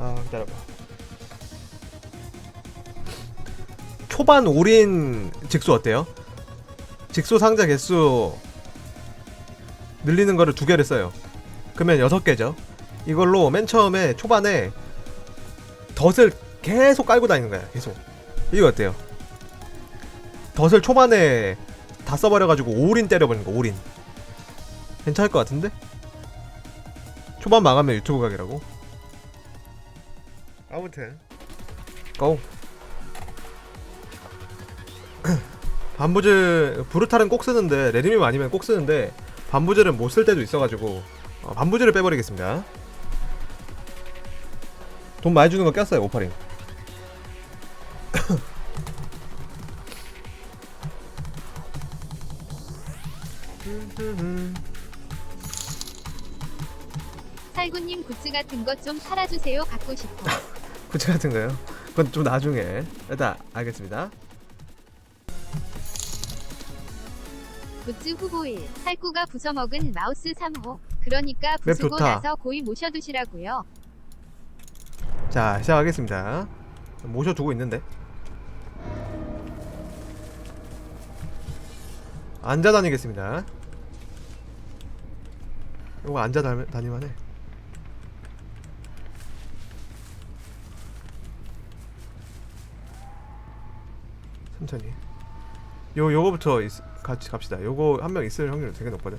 아 기다려봐 초반 올인 직수 어때요? 직수 상자 개수 늘리는 거를 두 개를 써요 그러면 여섯 개죠 이걸로 맨 처음에 초반에 덫을 계속 깔고 다니는 거야 계속 이거 어때요? 덫을 초반에 다 써버려가지고 올인 때려버리는 거 올인 괜찮을 것 같은데? 초반 망하면 유튜브 가게라고 아무튼 고 반부질 브루탈은 꼭 쓰는데 레드밈 아니면 꼭 쓰는데 반부질은 못쓸 때도 있어가지고 어, 반부질을 빼버리겠습니다 돈 많이 주는 거 꼈어요 오퍼링 살구님 굿즈 같은 것 좀 팔아주세요. 갖고 싶어. 구찌 같은 거요? 그건 좀 나중에 일단 알겠습니다 굿즈 후보 1. 살구가 부숴먹은 마우스 3호. 그러니까 맵 부수고 좋다. 나서 고이 모셔두시라고요. 자 시작하겠습니다 모셔두고 있는데 앉아 다니겠습니다 이거 앉아 다- 다니만 해 천천히 요 요거부터 있, 같이 갑시다 요거 한 명 있을 확률이 되게 높거든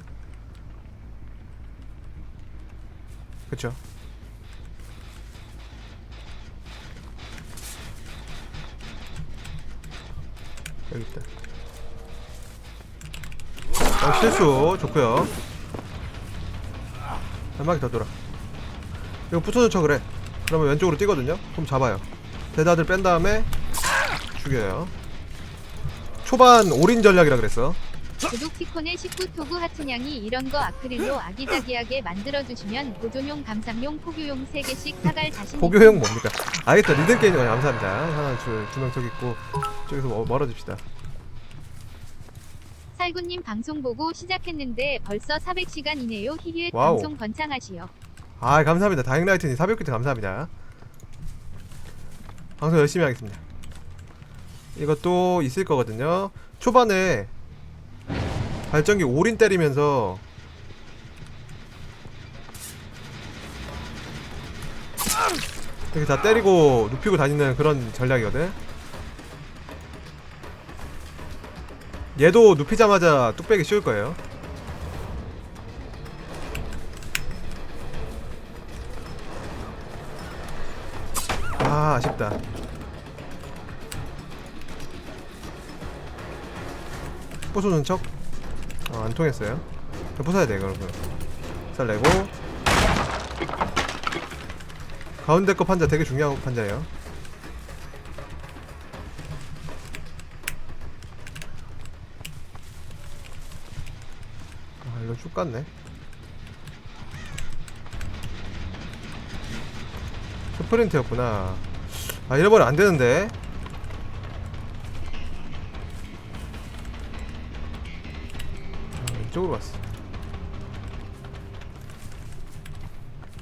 그쵸 여기 있다. 어, 실수 좋고요. 한 바퀴 더 돌아. 이거 붙어줘 쳐 그래. 그러면 왼쪽으로 뛰거든요. 그럼 잡아요. 대다들 뺀 다음에 죽여요. 초반 올인 전략이라 그랬어. 구독 티콘의 19 토구 하트냥이 이런 거 아크릴로 아기자기하게 만들어주시면 보존용 감상용 포교용 3개씩 사갈 자신 보교형 뭡니까? 알겠다. 리듬 게임 감사합니다. 하나 둘두명 저기 있고 저기서 멀- 멀어집시다. 살구님 방송 보고 시작했는데 벌써 400시간이네요. 히히 와우. 방송 번창하시오. 아 감사합니다 다행라이트님 400개 감사합니다 방송 열심히 하겠습니다 이것도 있을 거거든요. 초반에 발전기 올인 때리면서 이렇게 다 때리고 눕히고 다니는 그런 전략이거든. 얘도 눕히자마자 뚝배기 씌울 거예요. 아 아쉽다 부수는 척? 어, 안 통했어요. 부숴야 돼 그러면 살 내고. 가운데 거 판자 되게 중요한 판자예요. 아 이거 쭉 갔네. 스프린트였구나. 아 잃어버리면 안 되는데 이쪽으로 갔어.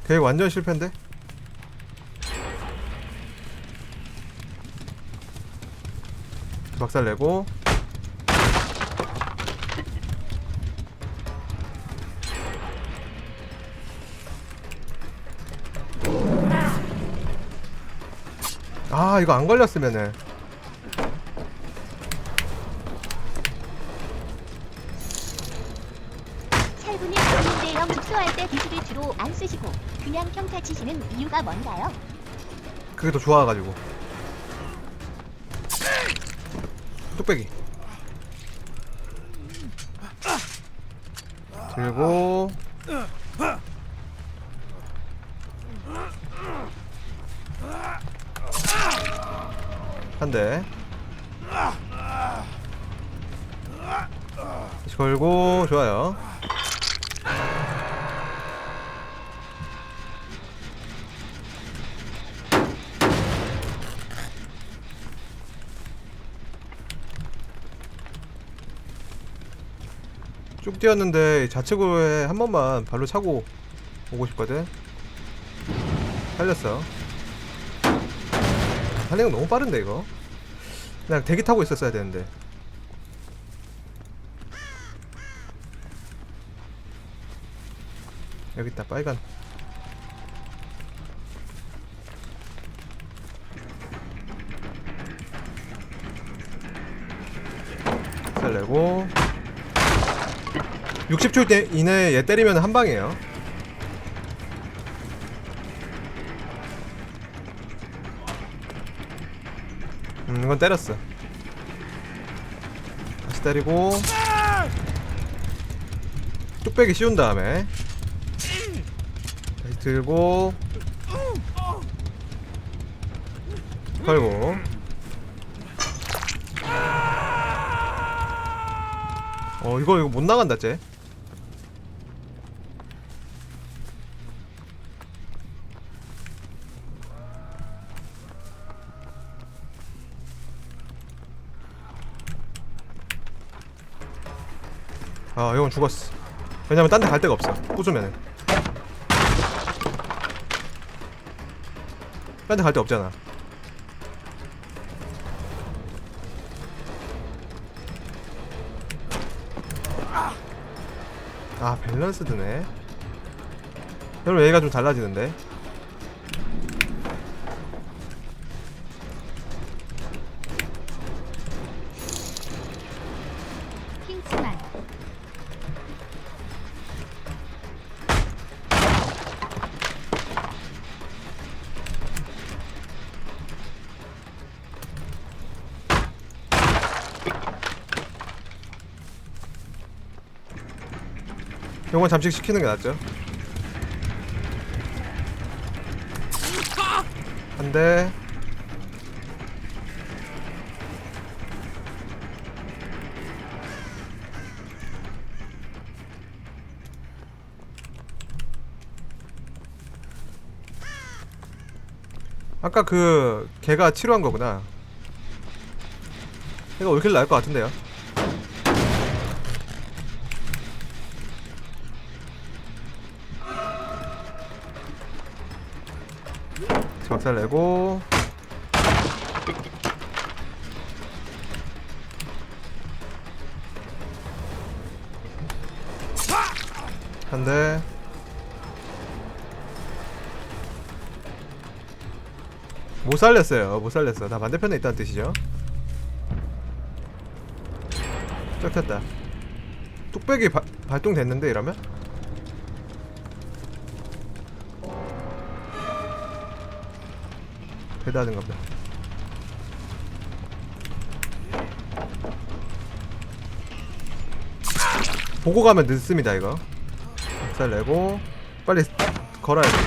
계획 완전 실패인데? 박살 내고. 아 이거 안 걸렸으면은 대형 축소할 때 비수를 주로 안 쓰시고 그냥 평타 치시는 이유가 뭔가요? 그게 더 좋아가지고. 뚝배기. 들고. 한대. 걸고 좋아요 쭉 뛰었는데 좌측으로에 한 번만 발로 차고 오고 싶거든. 살렸어. 한행 너무 빠른데 이거? 그냥 대기 타고 있었어야 되는데. 여기 있다 빨간 60초 때- 이내에 얘 때리면 한 방이에요. 음 이건 때렸어. 다시 때리고. 뚝배기 씌운 다음에. 다시 들고. 걸고. 어 이거 이거 못 나간다 쟤 아 이건 죽었어. 왜냐면 딴 데 갈 데가 없어 부수면은 딴 데 갈 데 없잖아. 아 밸런스 드네. 여러분 얘가 좀 달라지는데 요건 잠식 시키는 게 낫죠. 한대. 아까 그 걔가 치료한 거구나. 얘가 올킬 나을 것 같은데요 박살 내고. 한대. 못 살렸어요. 못 살렸어. 다 반대편에 있다는 뜻이죠. 쫓겼다. 뚝배기 바, 발동됐는데 이러면? 배다든가 보다. 보고 가면 늦습니다 이거. 살 내고 빨리 걸어야 돼.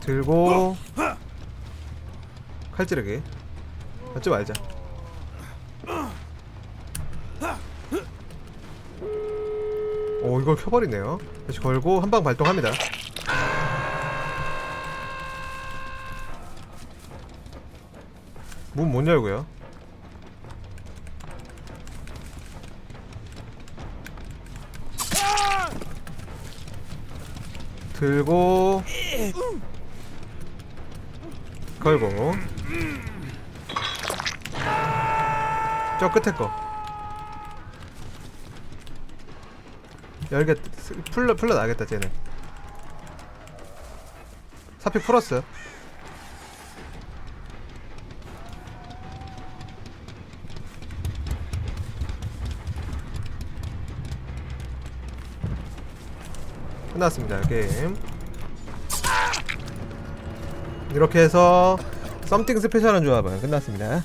들고 칼찌르기 맞지 말자. 오 이걸 켜버리네요. 다시 걸고 한 방 발동합니다 문 못 열고요. 들고 걸고 저 끝에 거 열겠 풀러 풀러 나겠다 쟤는 사피 풀었어요. 끝났습니다 게임. 이렇게 해서 썸띵 스페셜한 조합은 끝났습니다.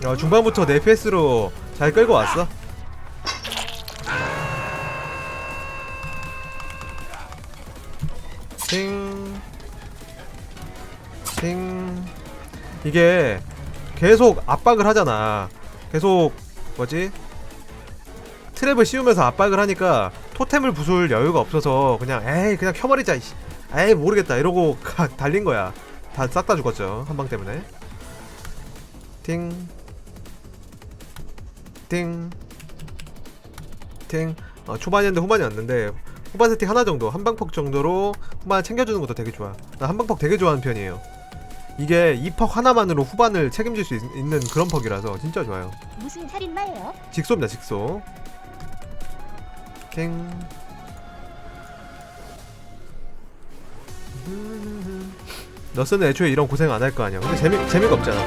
어, 중반부터 내 페이스로 잘 끌고 왔어. 팅 팅. 이게 계속 압박을 하잖아. 계속 뭐지 트랩을 씌우면서 압박을 하니까 토템을 부술 여유가 없어서 그냥 에이 그냥 켜버리자 이씨. 에이 모르겠다 이러고 가, 달린 거야 다 싹 다 죽었죠 한 방 때문에 팅 팅, 팅. 어, 초반이었는데 후반이었는데 후반 세팅 하나 정도 한방퍽 정도로 후반 챙겨주는 것도 되게 좋아. 나 한방퍽 되게 좋아하는 편이에요. 이게 이 퍽 하나만으로 후반을 책임질 수 있, 는 그런 퍽이라서 진짜 좋아요. 무슨 살인마예요? 직소입니다 직소. 캥. 너스는 애초에 이런 고생 안 할 거 아니야. 근데 재미 재미가 없잖아.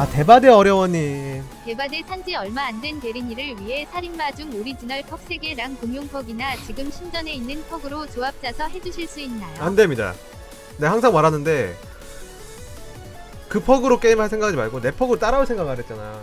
아 대바대 어려워니. 개발대 산지 얼마 안 된 대리니를 위해 살인마 중 오리지널 퍽 3개랑 공용 퍽이나 지금 신전에 있는 퍽으로 조합 짜서 해주실 수 있나요? 안 됩니다. 내가 항상 말하는데 그 퍽으로 게임할 생각하지 말고 내 퍽으로 따라올 생각을 했잖아.